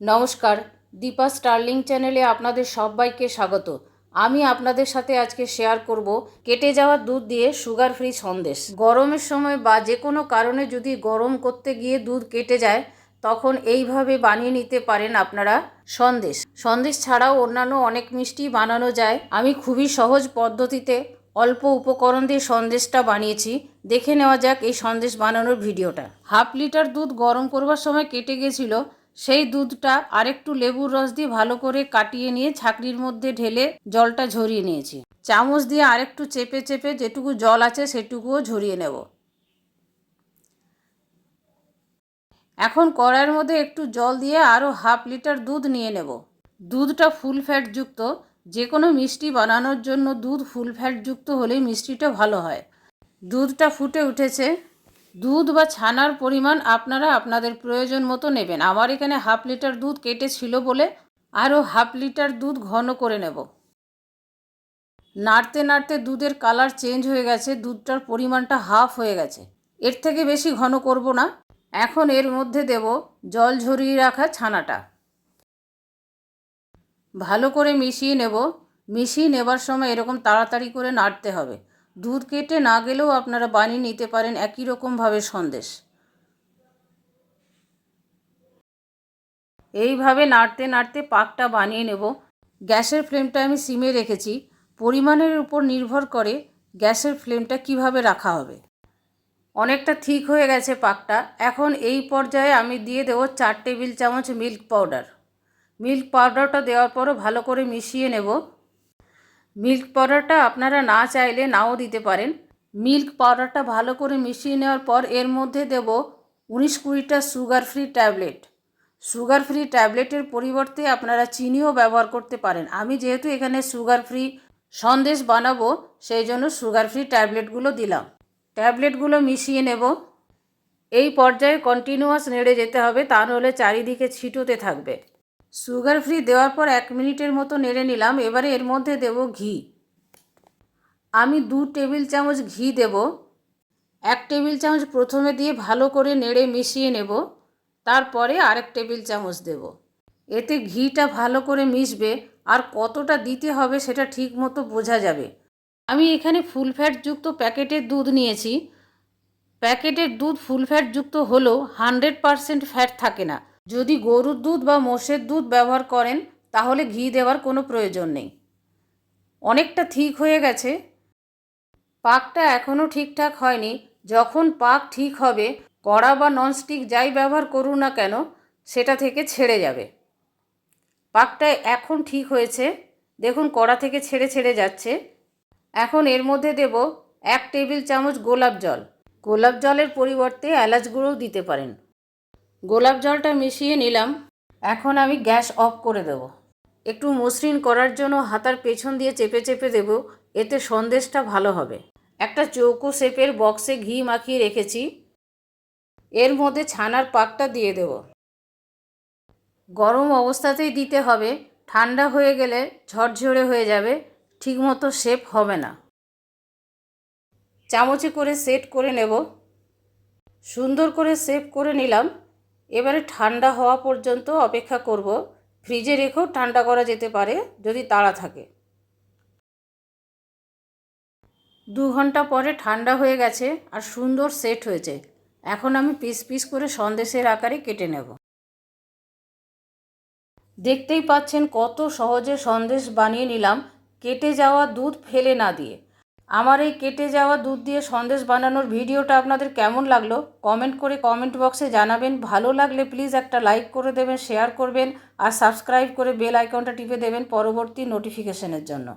নমস্কার, দীপা স্টার্লিং চ্যানেলে আপনাদের সবাইকে স্বাগত। আমি আপনাদের সাথে আজকে শেয়ার করব কেটে যাওয়া দুধ দিয়ে সুগার ফ্রি সন্দেশ। গরমের সময় বা যে কোনো কারণে যদি গরম করতে গিয়ে দুধ কেটে যায়, তখন এইভাবে বানিয়ে নিতে পারেন আপনারা সন্দেশ। সন্দেশ ছাড়াও অন্যান্য অনেক মিষ্টি বানানো যায়। আমি খুবই সহজ পদ্ধতিতে অল্প উপকরণ দিয়ে সন্দেশটা বানিয়েছি। দেখে নেওয়া যাক এই সন্দেশ বানানোর ভিডিওটা। হাফ লিটার দুধ গরম করবার সময় কেটে গেছিল। সেই দুধটা আরেকটু লেবুর রস দিয়ে ভালো করে কাটিয়ে নিয়ে ছাকরির মধ্যে ঢেলে জলটা ঝরিয়ে নিয়েছি। চামচ দিয়ে আরেকটু চেপে চেপে যেটুকু জল আছে সেটুকুও ঝরিয়ে নেব। এখন কড়াইয়ের মধ্যে একটু জল দিয়ে আরও হাফ লিটার দুধ নিয়ে নেব। দুধটা ফুল ফ্যাটযুক্ত, যে কোনো মিষ্টি বানানোর জন্য দুধ ফুল ফ্যাটযুক্ত হলেই মিষ্টিটা ভালো হয়। দুধটা ফুটে উঠেছে। দুধ বা ছানার পরিমাণ আপনারা আপনাদের প্রয়োজন মতো নেবেন। আমার এখানে হাফ লিটার দুধ কেটে ছিল বলে আরও হাফ লিটার দুধ ঘন করে নেব। নাড়তে নাড়তে দুধের কালার চেঞ্জ হয়ে গেছে, দুধটার পরিমাণটা হাফ হয়ে গেছে। এর থেকে বেশি ঘন করব না। এখন এর মধ্যে দেব জল ঝরিয়ে রাখা ছানাটা। ভালো করে মিশিয়ে নেব। মিশিয়ে নেবার সময় এরকম তাড়াতাড়ি করে নাড়তে হবে। দুধ কেটে না গেলেও আপনারা বানিয়ে নিতে পারেন একই রকমভাবে সন্দেশ। এইভাবে নাড়তে নাড়তে পাকটা বানিয়ে নেব। গ্যাসের ফ্লেমটা আমি সিমে রেখেছি। পরিমাণের উপর নির্ভর করে গ্যাসের ফ্লেমটা কীভাবে রাখা হবে। অনেকটা ঠিক হয়ে গেছে পাকটা। এখন এই পর্যায়ে আমি দিয়ে দেবো চার টেবিল চামচ মিল্ক পাউডার। মিল্ক পাউডারটা দেওয়ার পরও ভালো করে মিশিয়ে নেব। মিল্ক পাউডারটা আপনারা না চাইলে নাও দিতে পারেন। মিল্ক পাউডারটা ভালো করে মিশিয়ে নেওয়ার পর এর মধ্যে দেব উনিশ কুড়িটা sugar free tablet. Sugar free ট্যাবলেটের পরিবর্তে আপনারা চিনিও ব্যবহার করতে পারেন। আমি যেহেতু এখানে সুগার ফ্রি সন্দেশ বানাবো, সেই জন্য সুগার ফ্রি ট্যাবলেটগুলো দিলাম। ট্যাবলেটগুলো মিশিয়ে নেব। এই পর্যায়ে কন্টিনিউয়াস নেড়ে যেতে হবে, তা নাহলে চারিদিকে ছিটোতে থাকবে। সুগার ফ্রি দেওয়ার পর এক মিনিটের মতো নেড়ে নিলাম, এবারে এর মধ্যে দেব ঘি। আমি দু টেবিল চামচ ঘি দেব। এক টেবিল চামচ প্রথমে দিয়ে ভালো করে নেড়ে মিশিয়ে নেব, তারপরে আরেক টেবিল চামচ দেব। এতে ঘিটা ভালো করে মিশবে, আর কতটা দিতে হবে সেটা ঠিক মতো বোঝা যাবে। আমি এখানে ফুল ফ্যাটযুক্ত প্যাকেটের দুধ নিয়েছি। প্যাকেটের দুধ ফুল ফ্যাটযুক্ত হলেও হান্ড্রেড পারসেন্ট ফ্যাট থাকে না। যদি গরুর দুধ বা মোষের দুধ ব্যবহার করেন, তাহলে ঘি দেওয়ার কোনো প্রয়োজন নেই। অনেকটা ঠিক হয়ে গেছে। পাকটা এখনও ঠিকঠাক হয়নি। যখন পাক ঠিক হবে, কড়া বা ননস্টিক যাই ব্যবহার করুন না কেন, সেটা থেকে ছেড়ে যাবে। পাকটা এখন ঠিক হয়েছে। দেখুন কড়া থেকে ছেড়ে ছেড়ে যাচ্ছে। এখন এর মধ্যে দেব এক টেবিল চামচ গোলাপ জল। গোলাপ জলের পরিবর্তে এলাচ গুঁড়োও দিতে পারেন। গোলাপ জলটা মিশিয়ে নিলাম। এখন আমি গ্যাস অফ করে দেব। একটু মসৃণ করার জন্য হাতার পেছন দিয়ে চেপে চেপে দেব, এতে সন্দেশটা ভালো হবে। একটা চৌকো শেপের বক্সে ঘি মাখিয়ে রেখেছি। এর মধ্যে ছানার পাকটা দিয়ে দেব। গরম অবস্থাতেই দিতে হবে। ঠান্ডা হয়ে গেলে ঝরঝরে হয়ে যাবে, ঠিকমতো শেপ হবে না। চামচে করে সেট করে নেব। সুন্দর করে সেভ করে নিলাম। এবারে ঠান্ডা হওয়া পর্যন্ত অপেক্ষা করব। ফ্রিজে রেখেও ঠান্ডা করা যেতে পারে যদি তাড়া থাকে। দু ঘণ্টা পরে ঠান্ডা হয়ে গেছে আর সুন্দর সেট হয়েছে। এখন আমি পিস পিস করে সন্দেশের আকারে কেটে নেব। দেখতেই পাচ্ছেন কত সহজে সন্দেশ বানিয়ে নিলাম। কেটে যাওয়া দুধ ফেলে না দিয়ে। আমার এই কেটে যাওয়া দুধ দিয়ে সন্দেশ বানানোর ভিডিওটা আপনাদের কেমন লাগল? কমেন্ট করে কমেন্ট বক্সে জানাবেন। ভালো লাগলে প্লিজ একটা লাইক করে দেবেন, শেয়ার করবেন আর সাবস্ক্রাইব করে বেল আইকনটা টিপে দেবেন পরবর্তী নোটিফিকেশনের জন্য।